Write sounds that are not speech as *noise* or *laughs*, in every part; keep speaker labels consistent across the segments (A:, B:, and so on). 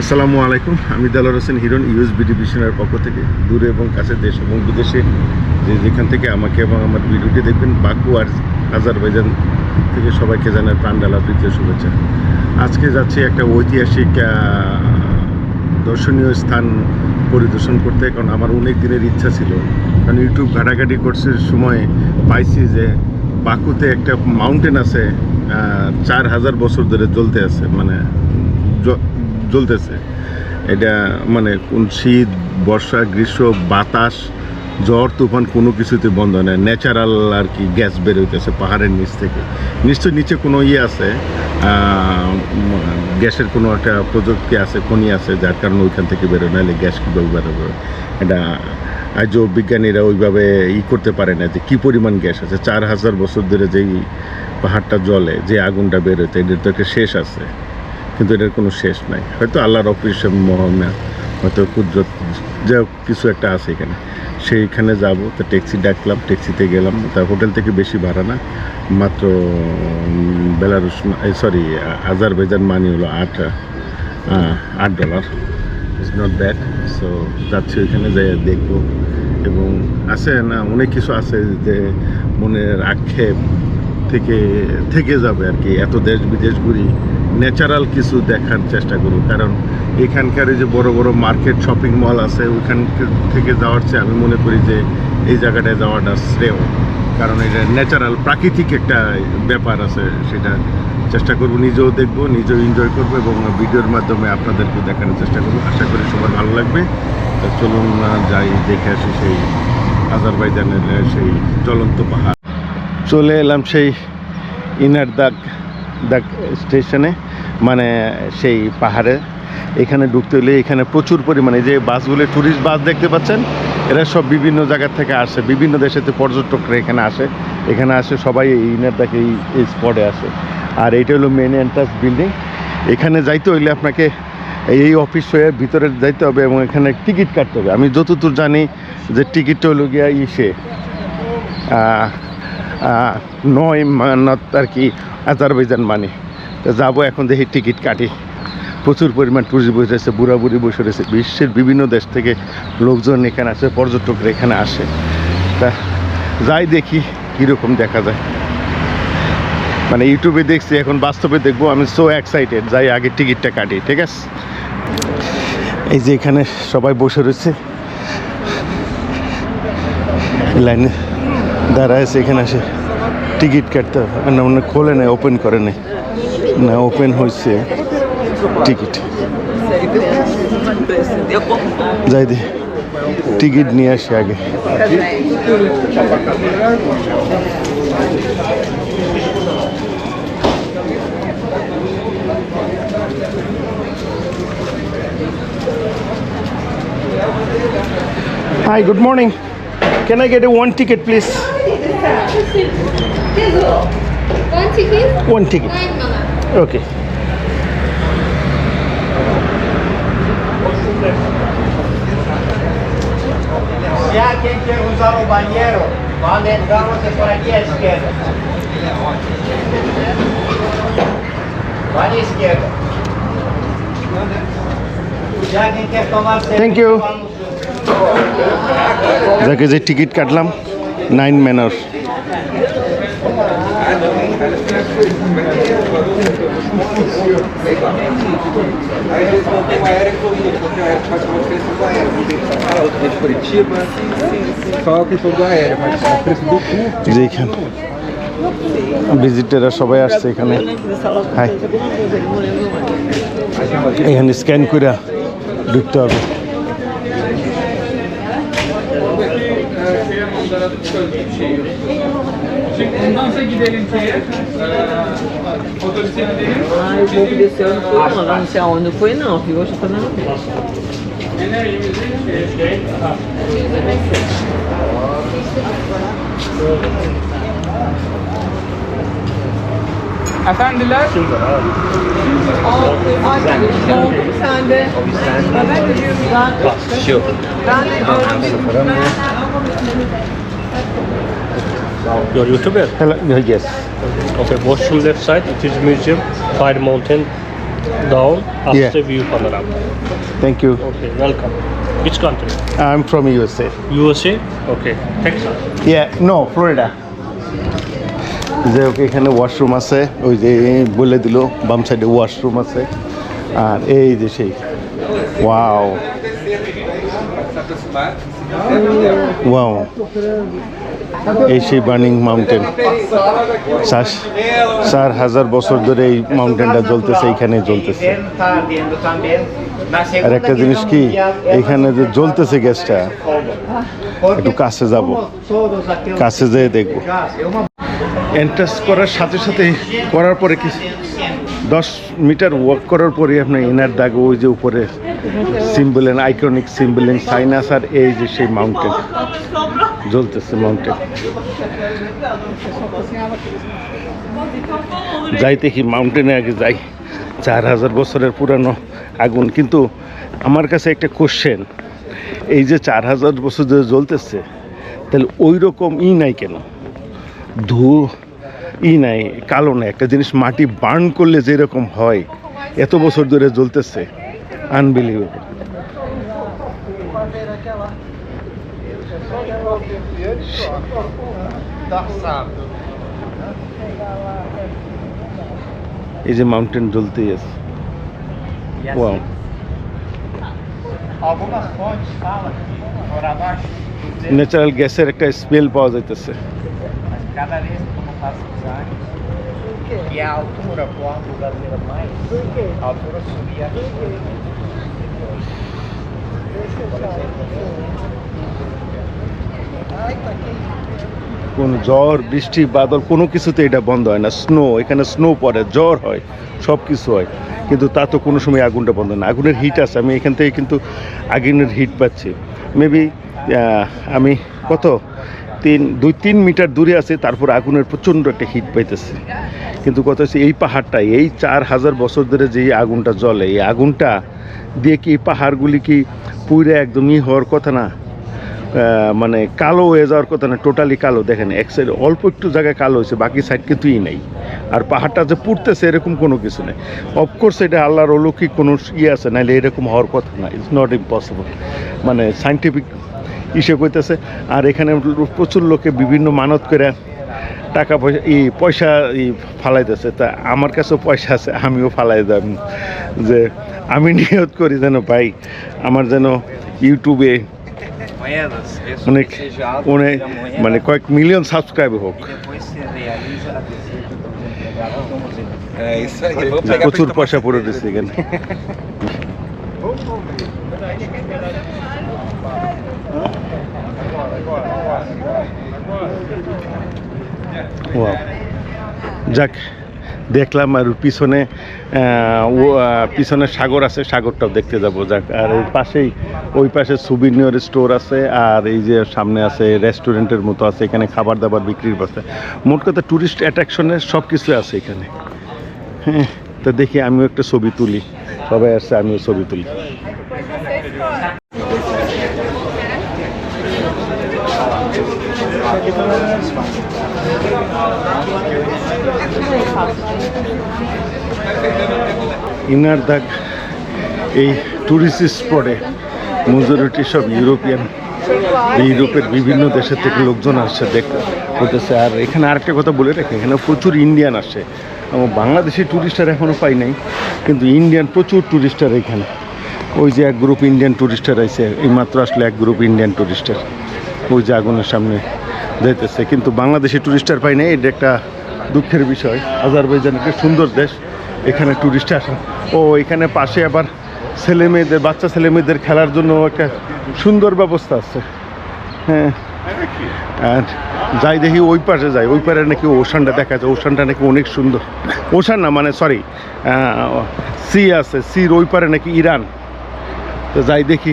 A: আসসালামু আলাইকুম। আমি দালার হোসেন হিরন ইউএসবিডি ভিশনের পক্ষ থেকে। দূরে এবং কাছে দেশ এবং বিদেশে যে যেখান থেকে আমাকে এবং আমার ভিডিওটি দেখবেন বাকু আর আজারবাইজান থেকে সবাইকে জানার প্রাণ ডালা প্রীতীয় শুভেচ্ছা। আজকে যাচ্ছি একটা ঐতিহাসিক দর্শনীয় স্থান পরিদর্শন করতে, কারণ আমার অনেক দিনের ইচ্ছা ছিল। কারণ ইউটিউব ঘাটাঘাটি করছে সময় পাইছি যে বাকুতে একটা মাউন্টেন আছে চার হাজার বছর ধরে জ্বলতে আছে মানে জ্বলতেছে। এটা মানে কোন শীত, বর্ষা, গ্রীষ্ম, বাতাস ঝড় তুফান কোনো কিছুতে বন্ধ হয় না ন্যাচারাল আর কি গ্যাস বের হইতেছে পাহাড়ের নিচ থেকে। নিশ্চয় নিচে কোনো ইয়ে আছে গ্যাসের কোনো একটা প্রযুক্তি আছে, খনি আছে, যার কারণে ওইখান থেকে বেরোয় নাহলে গ্যাস কীভাবে বেরোবে এটা আজও বিজ্ঞানীরা ওইভাবে ই করতে পারে না যে কী পরিমাণ গ্যাস আছে। চার হাজার বছর ধরে যেই পাহাড়টা জ্বলে, যে আগুনটা বেরোতে এটার তো একটা শেষ আছে। কিন্তু এটার কোনো শেষ নাই। হয়তো আল্লাহর অপরিসীম মহামা, হয়তো কুদরত যা কিছু একটা আছে এখানে। সেইখানে যাব, তো ট্যাক্সি ডাকলাম, ট্যাক্সিতে গেলাম। তা হোটেল থেকে বেশি ভাড়া না, মাত্র বেলারুস সরি, আজারবাইজান মানি হলো আট আট dollar. It's not bad so যাচ্ছি ওইখানে যাই দেখব। এবং আছে না, অনেক কিছু আছে যে মনের আক্ষেপ থেকে থেকে যাবে আর কি। এত দেশ বিদেশ ঘুরি ন্যাচারাল কিছু দেখার চেষ্টা করব। কারণ এখানকার যে বড় বড় মার্কেট শপিং মল আছে, ওইখান থেকে যাওয়ার চেয়ে আমি মনে করি যে এই জায়গাটায় যাওয়াটা শ্রেয়। কারণ এটা ন্যাচারাল প্রাকৃতিক একটা ব্যাপার আছে, সেটা চেষ্টা করব, নিজেও দেখব, নিজেও এনজয় করব এবং ভিডিওর মাধ্যমে আপনাদেরকে দেখানোর চেষ্টা করব। আশা করি সবার ভালো লাগবে। তো চলুন যাই, দেখে আসি সেই আজারবাইজানের সেই জ্বলন্ত পাহাড়। চলে এলাম সেই ইনার দাগ দাগ স্টেশনে মানে সেই পাহাড়ে। এখানে ঢুকতে হলে এখানে প্রচুর পরিমাণে যে বাসগুলো ট্যুরিস্ট বাস দেখতে পাচ্ছেন, এরা সব বিভিন্ন জায়গা থেকে আসে, বিভিন্ন দেশেতে পর্যটকরা এখানে আসে এখানে আসে সবাই এই ইনার দাগ এই স্পটে আসে। আর এইটা হলো মেন এন্ট্রান্স বিল্ডিং এখানে যাইতে হইলে আপনাকে এই অফিস হয়ে ভিতরে যাইতে হবে এবং এখানে টিকিট কাটতে হবে। আমি যতদূর জানি যে টিকিটটা হলো গিয়া ইসে। নয় মানত আর কি আজারবাইজান মানে। তো যাব এখন দেখি টিকিট কাটি। প্রচুর পরিমাণ টুরিস্ট বসে রয়েছে বুড়া বুড়ি বসে রয়েছে। বিশ্বের বিভিন্ন দেশ থেকে লোকজন এখানে আসে, পর্যটকরা এখানে আসে। তা যাই দেখি কীরকম দেখা যায়। মানে ইউটিউবে দেখছি, এখন বাস্তবে দেখব, আমি সো এক্সাইটেড যাই আগে টিকিটটা কাটি, ঠিক আছে? এই যে এখানে সবাই বসে রয়েছে। লাইনে দাঁড়ায় আছে এখানে আসে। টিকিট কাটতে হবে। না মানে খোলে নাই ওপেন করে নাই। না ওপেন হয়েছে টিকিট। যাই দে। টিকিট নিয়ে আসি আগে। Hi, good morning. can I get a one ticket, please?
B: One ticket?
A: One ticket. Okay. Thank you. যাকে যে টিকিট কাটলাম, নাইন ম্যানর ভিজিটাররা সবাই আসছে এখানে। এখানে স্ক্যান করে ঢুকতে হবে।
C: şöyle bir şey
D: yok. Şimdi bundan gidelim ki otobüse gidelim. Ay otobüse onu koymadan sen onu koyun ne yapıyor? Şu kadar mı?
C: Enerjimizi şey, Efendiler.
D: Sen de. Ben de diyorum. Ben de diyorum. Ben de diyorum.
E: Your YouTuber?
A: Hello yes
E: Okay, watch from left side. It is museum, Fire Mountain, down after
A: Yeah.
E: view panorama.
A: Thank you
E: Okay, welcome. Which country?
A: Am from USA
E: USA? Okay, sir.
A: Yeah no Florida যে okay এখানে washroom আছে ওই যে বলে দিল বাম সাইডে washroom আছে আর এই যে সেই ওয়াও ওয়াও এই সেই বার্নিং মাউন্টেন চার হাজার বছর ধরে এই মাউন্টেনটা জ্বলতেছে, এইখানে জ্বলতেছে। আর একটা জিনিস কি, এইখানে যে জ্বলতেছে গ্যাসটা, একটু কাছে যাব। কাছে যেয়ে দেখব। এন্ট্রান্স করার সাথে সাথে করার পরে কি দশ মিটার ওয়াক করার পরে আপনার ইনার দাগ, ওই যে উপরে সিম্বলেন আইকনিক সিম্বলেন সাইনাস আর এই যে সেই মাউন্টেন জ্বলতেছে মাউন্টেন যাইতে কি মাউন্টেনে আগে যাই। চার হাজার বছরের পুরানো আগুন। কিন্তু আমার কাছে একটা কোশ্চেন এই যে চার হাজার বছর ধরে জ্বলতেছে, তাহলে ওই রকম ই নাই কেন? ধু ই নাই, কালো নাই, একটা জিনিস মাটি বার্ন করলে যেরকম হয়, এত বছর ধরে জ্বলতেছে আনবিলিভেবল এই যে মাউন্টেন জ্বলতেই আছে। ন্যাচারাল গ্যাসের একটা স্মেল পাওয়া যাইতেছে।
F: Como passa os anos, e a altura, quando brasileiro mais, a altura subia.
A: কোন ঝড় বৃষ্টি বাদল কোনো কিছুতে এটা বন্ধ হয় না। স্নো এখানে স্নো পড়ে জ্বর হয় সব কিছু হয়। কিন্তু তা তো কোনো সময় আগুনটা বন্ধ হয় না। আগুনের হিট আছে। আমি এখান থেকে কিন্তু আগুনের হিট পাচ্ছি। মেবি আমি কত? তিন, দুই, তিন মিটার দূরে আছে, তারপর আগুনের প্রচণ্ড একটা হিট পাইতেছে। কিন্তু কথা হচ্ছে এই পাহাড়টা এই চার হাজার বছর ধরে যে আগুনটা জ্বলে, এই আগুনটা দিয়ে কি পাহাড়গুলি কি পুরে একদমই হওয়ার কথা না? মানে কালো হয়ে যাওয়ার কথা না টোটালি কালো। দেখেন, এক সাইড অল্প একটু জায়গায় কালো হয়েছে, বাকি সাইড কিছুই নেই। আর পাহাড়টা যে পুড়তেছে, এরকম কোনো কিছু নেই। অফকোর্স এটা আল্লাহর অলৌকিক কোনো ইয়ে আছে নাহলে এরকম হওয়ার কথা না ইটস নট ইম্পসিবল মানে সাইন্টিফিক ইসে কইতেছে। আর এখানে প্রচুর লোকে বিভিন্ন মানত করে টাকা পয়সা, ই পয়সা ই ফালাইতেছে। তা আমার কাছেও পয়সা আছে, আমিও ফালাই দাম যে আমি *laughs* নিয়ত করি যেন ভাই, আমার যেন ইউটিউবে অনেক অনেক মানে কয়েক মিলিয়ন সাবস্ক্রাইব হোক। প্রচুর পয়সা পড়ে দিচ্ছে এখানে। *laughs* Wow. যাক, দেখলাম আর পিছনে ও পিছনে সাগর আছে, সাগরটাও দেখতে যাব, যাক। আর এই পাশেই, ওই পাশে সুবিনিয়র স্টোর আছে, আর এই যে সামনে আছে রেস্টুরেন্টের মতো আছে, এখানে খাবার দাবার বিক্রির পাশে মোট কথা ট্যুরিস্ট অ্যাট্রাকশনের সব কিছু আছে এখানে। হ্যাঁ তো দেখি আমিও একটা ছবি তুলি। সবাই আসছে, আমিও ছবি তুলি। ইনার দাগ এই ট্যুরিস্ট স্পটে মেজরিটি সব ইউরোপিয়ান ইউরোপের বিভিন্ন দেশের থেকে লোকজন আসছে দেখতে হতেছে আর এখানে আরেকটা কথা বলে রাখি, এখানে প্রচুর ইন্ডিয়ান আসে এবং বাংলাদেশি ট্যুরিস্টার এখনও পাই নাই, কিন্তু ইন্ডিয়ান প্রচুর ট্যুরিস্টার এখানে। ওই যে এক গ্রুপ ইন্ডিয়ান ট্যুরিস্টার আইছে, এইমাত্র আসলে এক গ্রুপ ইন্ডিয়ান ট্যুরিস্টার ওই যে আগুনের সামনে যাইতেছে। কিন্তু বাংলাদেশি ট্যুরিস্টার পাই নাই, এটা একটা দুঃখের বিষয়। আজারবাইজান একটা সুন্দর দেশ, এখানে ট্যুরিস্ট আসে। ও, এখানে পাশে আবার ছেলে মেয়েদের বাচ্চা ছেলে মেয়েদের খেলার জন্য একটা সুন্দর ব্যবস্থা আছে। হ্যাঁ। আর যাই দেখি ওই পাশে যাই, ওই পারে নাকি ওশানটা দেখা যায়, ওশানটা নাকি অনেক সুন্দর। ওশান না মানে সরি সি আছে সির ওই পারে নাকি ইরান। তো যাই দেখি,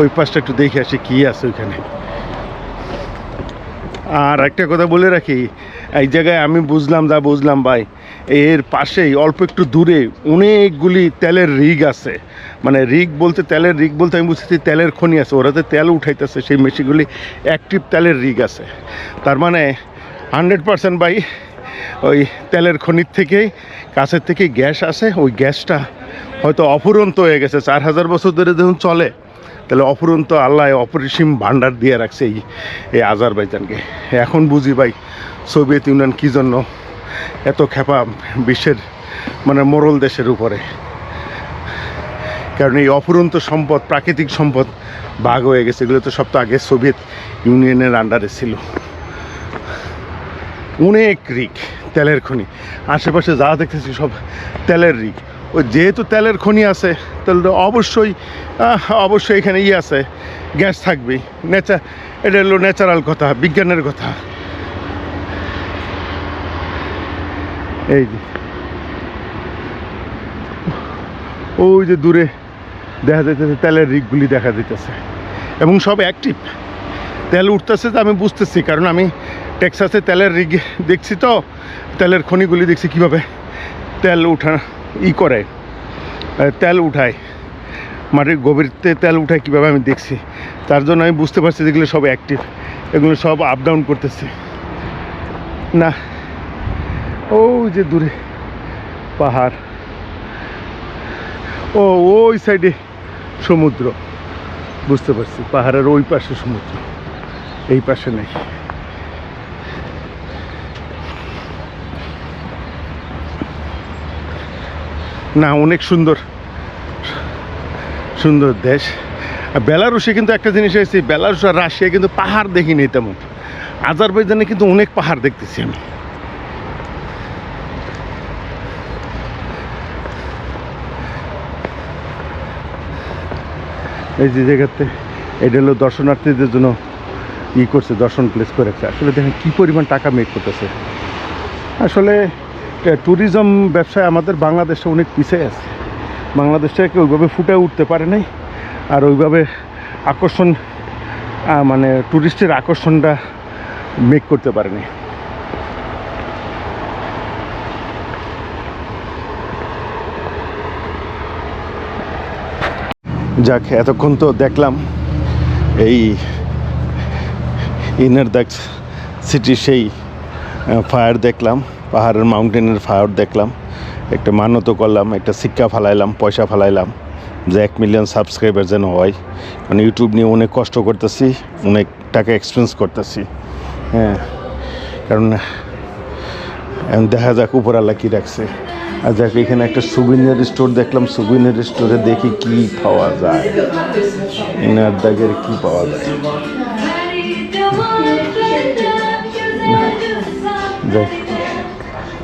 A: ওই পাশটা একটু দেখে আসি কী আছে ওইখানে। আর একটা কথা বলে রাখি, এই জায়গায় আমি বুঝলাম যা বুঝলাম ভাই, এর পাশেই, অল্প একটু দূরে অনেকগুলি তেলের রিগ আছে। মানে রিগ বলতে, তেলের রিগ বলতে আমি বুঝতেছি তেলের খনি আছে, ওরাতে তেল উঠাইতেছে, সেই মেশিনগুলি অ্যাক্টিভ তেলের রিগ আছে। তার মানে হান্ড্রেড পার্সেন্ট ভাই, ওই তেলের খনির থেকেই, কাছের থেকে গ্যাস আসে ওই গ্যাসটা হয়তো অফুরন্ত হয়ে গেছে, চার হাজার বছর ধরে যখন চলে তাহলে অফুরন্ত আল্লাহ অপরিসীম ভাণ্ডার দিয়ে রাখছে এই এই আজারবাইজানকে। এখন বুঝি ভাই, সোভিয়েত ইউনিয়ন কী জন্য এত খেপা বিশ্বের মানে মোরল দেশের উপরে? কারণ এই অফুরন্ত সম্পদ, প্রাকৃতিক সম্পদ ভাগ হয়ে গেছে। এগুলো তো সব তো আগে সোভিয়েত ইউনিয়নের আন্ডারে ছিল। অনেক রিক, তেলের খনি। আশেপাশে যা দেখতেছি সব তেলের রিক। যেহেতু তেলের খনি আছে তাহলে অবশ্যই অবশ্যই এখানে ইয়ে আছে, গ্যাস থাকবেই। নেচার এটা হলো ন্যাচারাল কথা, বিজ্ঞানের কথা। এই যে। ওই যে দূরে দেখা যাইতেছে, তেলের রিকগুলি দেখা যাইতেছে। এবং সব অ্যাক্টিভ তেল উঠতেছে তো আমি বুঝতেছি, কারণ আমি টেক্সাসে তেলের রিগ দেখছি তো, তেলের খনিগুলি দেখছি কীভাবে তেল উঠা ই করে তেল উঠায়। মাটির গভীরতে তেল উঠায় কীভাবে আমি দেখছি। তার জন্য আমি বুঝতে পারছি যেগুলো সব অ্যাক্টিভ এগুলো সব আপ ডাউন করতেছে। না, ওই যে দূরে, পাহাড়। ও, ওই সাইডে সমুদ্র। বুঝতে পারছি, পাহাড়ের ওই পাশে সমুদ্র, এই পাশে নেই। না, অনেক সুন্দর। সুন্দর দেশ। আর বেলারুশে কিন্তু একটা জিনিস হয়েছে, বেলারুশ আর রাশিয়া কিন্তু পাহাড় দেখিনি তেমন। আজারবাইজানে কিন্তু অনেক পাহাড় দেখতেছি আমি। এই যে জায়গাতে, এটা হলো দর্শনার্থীদের জন্য ই করছে, দর্শন প্লেস করে রাখছে আসলে দেখেন কী পরিমাণ টাকা মেক করতেছে। আসলে ট্যুরিজম ব্যবসায় আমাদের বাংলাদেশে অনেক পিছিয়ে আছে। বাংলাদেশটাকে ওইভাবে ফুটে উঠতে পারে নাই, আর ওইভাবে আকর্ষণ মানে ট্যুরিস্টের আকর্ষণটা মেক করতে পারেনি যাক, এতক্ষণ তো দেখলাম এই ইনার দাগ সিটি, সেই ফায়ার দেখলাম। পাহাড়ের মাউন্টেনের ফায়ার দেখলাম একটা মানত করলাম একটা শিক্ষা ফালাইলাম পয়সা ফালাইলাম যে এক মিলিয়ন সাবস্ক্রাইবার যেন হয় মানে ইউটিউব নিয়ে অনেক কষ্ট করতেছি অনেক টাকা এক্সপেন্স করতেছি হ্যাঁ কারণ এখন দেখা যাক উপর উপরাল্লা কী রাখছে আর যাক এখানে একটা সুবিনিয়ার স্টোর দেখলাম সুবিনিয়ার স্টোরে দেখি কি পাওয়া যায় ইনার দাগের কি পাওয়া যায় যাই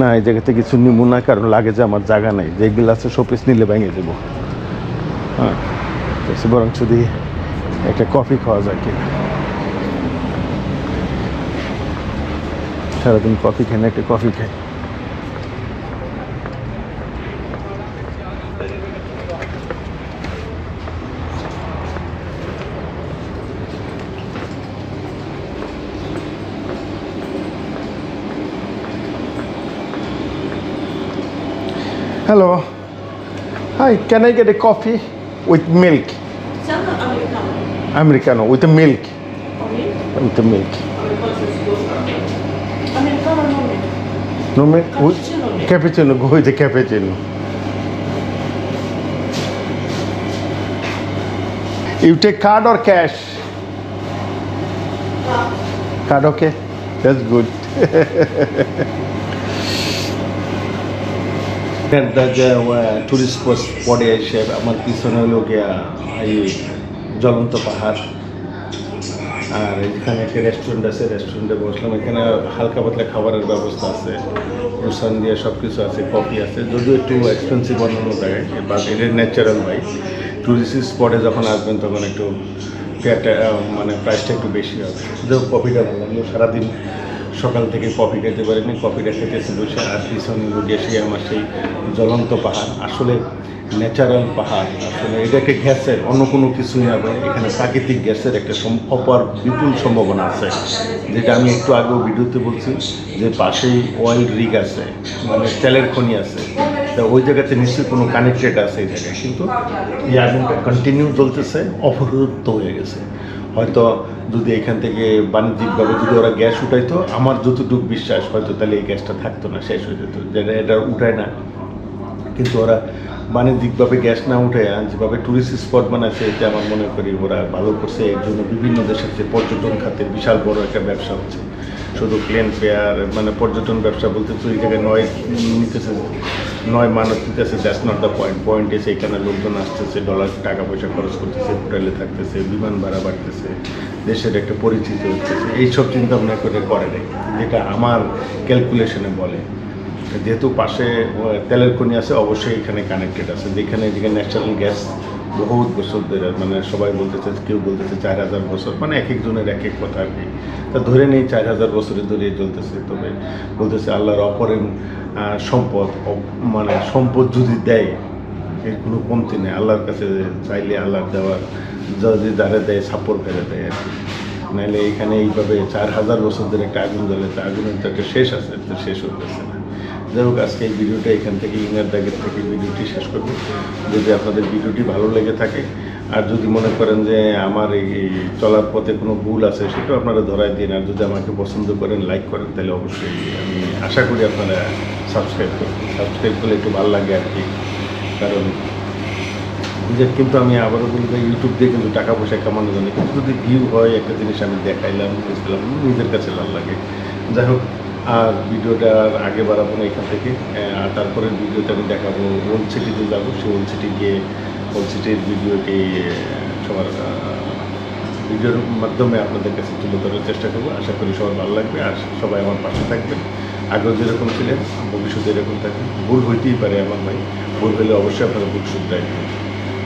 A: না, এই জায়গাতে কিছু নিব না, কারণ লাগে যে আমার জায়গা নেই। যেগুলো আছে শোপিস নিলে ভেঙে দেবো। হ্যাঁ বরং যদি একটা কফি খাওয়া যায় কিনা সারাদিন কফি খাই না, একটা কফি খাই। Hello. Hi, can I get a coffee with milk? Americano Americano with the milk. Oh, with the milk. Americano no milk? With cappuccino. Go with the cappuccino. You take card or cash? Card. Card, okay. That's good. *laughs* Tourist স্পটে এসে আমার পিছনে হলো গিয়া এই জ্বলন্ত পাহাড়। আর এখানে একটা রেস্টুরেন্ট আছে রেস্টুরেন্টে বসলাম। এখানে হালকা পাতলা খাবারের ব্যবস্থা আছে। রুসান দিয়ে সব কিছু আছে, কফি আছে। যদিও একটু এক্সপেন্সিভ অন্যান্য জায়গায় বাট এটা ন্যাচারাল ভাই টুরিস্ট স্পটে যখন আসবেন, তখন একটু মানে প্রাইসটা একটু বেশি হবে। যে কফিটা লাগল সারাদিন সকাল থেকে কফি খেতে পারিনি কফিটা খেতেছি বসে আর পিছনে সেই আমার সেই জ্বলন্ত পাহাড়। আসলে ন্যাচারাল পাহাড়। আসলে এটাকে গ্যাসের অন্য কোনো কিছুই না এখানে প্রাকৃতিক গ্যাসের একটা অপার বিপুল সম্ভাবনা আছে। যেটা আমি একটু আগেও ভিডিওতে বলছি যে পাশেই অয়েল রিগ আছে মানে তেলের খনি আছে। তা ওই জায়গাতে নিশ্চয়ই কোনো কানেক্টেড আছে এই জায়গায়। কিন্তু এই আগুনটা কন্টিনিউ চলতেছে অবরুদ্ধ হয়ে গেছে। হয়তো যদি এখান থেকে বাণিজ্যিকভাবে যদি ওরা গ্যাস উঠাইতো, আমার যতটুকু বিশ্বাস, হয়তো তাহলে এই গ্যাসটা থাকতো না, শেষ হয়ে যেত যেটা এটা উঠায় না। কিন্তু ওরা বাণিজ্যিকভাবে গ্যাস না উঠে যেভাবে ট্যুরিস্ট স্পট বানাচ্ছে এতে আমার মনে করি ওরা ভালো করছে। এর জন্য বিভিন্ন দেশের যে পর্যটন খাতে বিশাল বড় একটা ব্যবসা হচ্ছে। শুধু প্লেন ফেয়ার মানে পর্যটন ব্যবসা বলতে তো এই জায়গায় নয় নিতেছে নয় মানুষ নিতেছে that's not the point point এসে এখানে লোকজন আসতেছে ডলার টাকা পয়সা খরচ করতেছে হোটেলে থাকতেছে, বিমান ভাড়া বাড়তেছে, দেশের একটা পরিচিতি হচ্ছে এইসব চিন্তা ভাবনা করে করে নেই, যেটা আমার ক্যালকুলেশনে বলে। যেহেতু পাশে তেলের খনি আছে, অবশ্যই এখানে কানেক্টেড আছে। যেখানে যেখানে ন্যাচারাল গ্যাস বহুত বছর ধরে মানে সবাই বলতেছে কেউ বলতেছে চার হাজার বছর মানে এক একজনের এক এক কথা আর কি। তা ধরে নেই চার হাজার বছরের ধরে চলতেছে তবে বলতেছে আল্লাহর অপরেম আহ, সম্পদ মানে সম্পদ যদি দেয় এর কোনো কমতি নেই। আল্লাহর কাছে চাইলে আল্লাহর দেওয়ার যদি যারা দেয় সাপোর্ট ফেলে দেয় আর কি। নাহলে এখানে এইভাবে চার হাজার বছর ধরে একটা আগুন জ্বলে তা আগুনের তো একটা শেষ আছে তো শেষ হতেছে না। যাই হোক, আজকে এই ভিডিওটা এখান থেকে ইনার দাগের থেকে ভিডিওটি শেষ করব। যদি আপনাদের ভিডিওটি ভালো লেগে থাকে, আর যদি মনে করেন যে আমার এই চলার পথে কোনো ভুল আছে, সেটাও আপনারা ধরাই দিন। আর যদি আমাকে পছন্দ করেন লাইক করেন, তাহলে অবশ্যই আমি আশা করি আপনারা সাবস্ক্রাইব করবেন। সাবস্ক্রাইব করলে একটু ভালো লাগে আর কি। কারণ নিজের কিন্তু আমি আবারও বলব ইউটিউব দিয়ে কিন্তু টাকা পয়সা কামানো জানি কিন্তু যদি ভিউ হয়, একটা জিনিস আমি দেখাইলাম, বুঝলাম, নিজের কাছে ভালো লাগে। যাই হোক আর ভিডিওটা আগে বাড়াবো না এখান থেকে। আর তারপরে ভিডিওটা আমি দেখাবো ওল্ড সিটিতে যাব। সেই ওল্ড সিটি গিয়ে ওল্ড সিটির ভিডিওটি সবার ভিডিওর মাধ্যমে আপনাদের কাছে তুলে ধরার চেষ্টা করব। আশা করি সবার ভালো লাগবে। আর সবাই আমার পাশে থাকবেন। আগেও যেরকম ছিলেন, ভবিষ্যতে এরকম থাকবেন। ভুল হইতেই পারে আমার ভাই ভুল হলে অবশ্যই আপনারা ভুল শুধরাই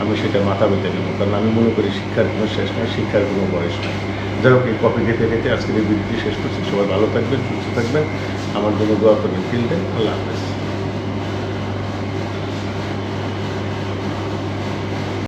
A: আমি সেটা মাথা পেতে নেব। কারণ আমি মনে করি শিক্ষার কোনো শেষ নেই, শিক্ষার কোনো বয়স নেই। যাই হোক, এই কপি খেতে খেতে আজকের এই ভিডিওটি শেষ করছি। সবাই ভালো থাকবেন, সুস্থ থাকবেন। আমার জন্য দোয়া করবেন। ফিল্ডে আল্লাহ হাফেজ।